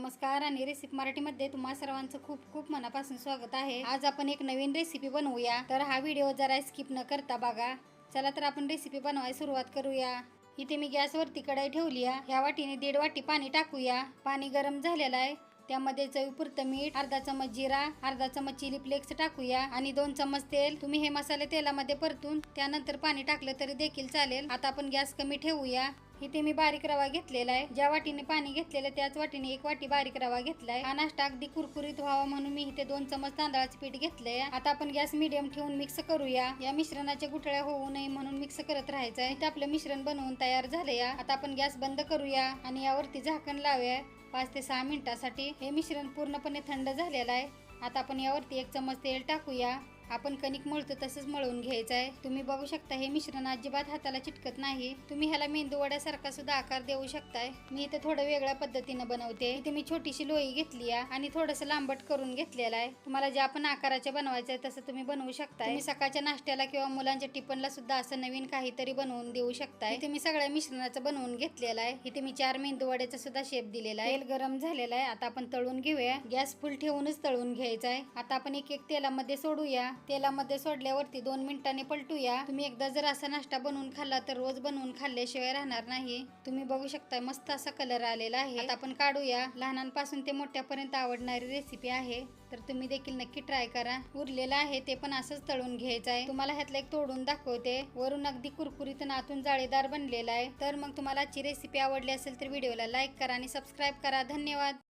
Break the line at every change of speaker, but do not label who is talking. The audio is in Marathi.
नमस्कार आणि रेसिपी मराठीमध्ये तुम्हा सर्वांचं खूप खूप मनापासून स्वागत आहे. आज आपण एक नवीन रेसिपी बनवूया. तर हा व्हिडिओ जरा स्किप न करता बघा. चला तर आपण रेसिपी बनवायला सुरुवात करूया. इथे मी गॅसवरती कढाई ठेवली या वाटीने दीड वाटी पाणी टाकूया. पाणी गरम झालेलं आहे. त्यामध्ये चवीपुरतं मीठ अर्धा चमच जिरा अर्धा चमच चिली फ्लेक्स टाकूया आणि दोन चमच तेल. तुम्ही हे मसाले तेलामध्ये परतून त्यानंतर पाणी टाकलं तरी देखील चालेल. आता आपण गॅस कमी ठेवूया. इथे मी बारीक रवा घेतलेला आहे. ज्या वाटीने पाणी घेतलेलं त्याच वाटीने एक वाटी बारीक रवा घेतलाय. हा नाश्ता अगदी कुरकुरीत व्हावा म्हणून मी इथे दोन चमच तांदळाचे पीठ घेतलंय. आता आपण गॅस मिडियम ठेवून मिक्स करूया. या मिश्रणाच्या गुठळ्या होऊ नये म्हणून मिक्स करत राहायचं आहे. इथे आपलं मिश्रण बनवून तयार झालंय. आता आपण गॅस बंद करूया आणि यावरती झाकण लावूया. पाच ते सहा मिनटासाठी हे मिश्रण पूर्णपणे थंड झालेलं आहे. आता आपण यावरती एक चमच तेल टाकूया. आपण कणिक मळतो तसंच मळून घ्यायचं आहे. तुम्ही बघू शकता हे मिश्रण अजिबात हाताला चिटकत नाही. तुम्ही ह्याला मेंदू वड्यासारखा सुद्धा आकार देऊ शकताय. मी इथे थोडं वेगळ्या पद्धतीनं बनवते. इथे मी छोटीशी लोई घेतली आहे आणि थोडंसं लांबट करून घेतलेलं आहे. तुम्हाला ज्या पण आकाराचे बनवायचं आहे तसं तुम्ही बनवू शकताय. तुम्ही सकाळच्या नाश्त्याला किंवा मुलांच्या टिफनला सुद्धा असं नवीन काहीतरी बनवून देऊ शकताय. इथे मी सगळ्या मिश्रणाचं बनवून घेतलेलं आहे. इथे मी चार मेंदू वड्याचा सुद्धा शेप दिलेला आहे. तेल गरम झालेला आहे. आता आपण तळून घेऊया. गॅस फुल ठेवूनच तळून घ्यायचा आहे. आता आपण एक एक तेलामध्ये सोडूया. तेलामध्ये सोडल्यावरती दोन मिनिटांनी पलटूया. तुम्ही एकदा जर असा नाश्ता बनवून खाल्ला तर रोज बनवून खाल्ल्याशिवाय राहणार नाही. तुम्ही बघू शकता मस्त असा कलर आलेला आहे. आपण काढूया. लहानांपासून ते मोठ्यापर्यंत आवडणारी रेसिपी आहे. तर तुम्ही देखील नक्की ट्राय करा. उरलेलं आहे ते पण असंच तळून घ्यायचं आहे. तुम्हाला ह्यातलं एक तोडून दाखवते. वरून अगदी कुरकुरीत नातून आतून जाळीदार बनलेला आहे. तर मग तुम्हाला आजची रेसिपी आवडली असेल तर व्हिडिओला लाईक करा आणि सबस्क्राईब करा. धन्यवाद.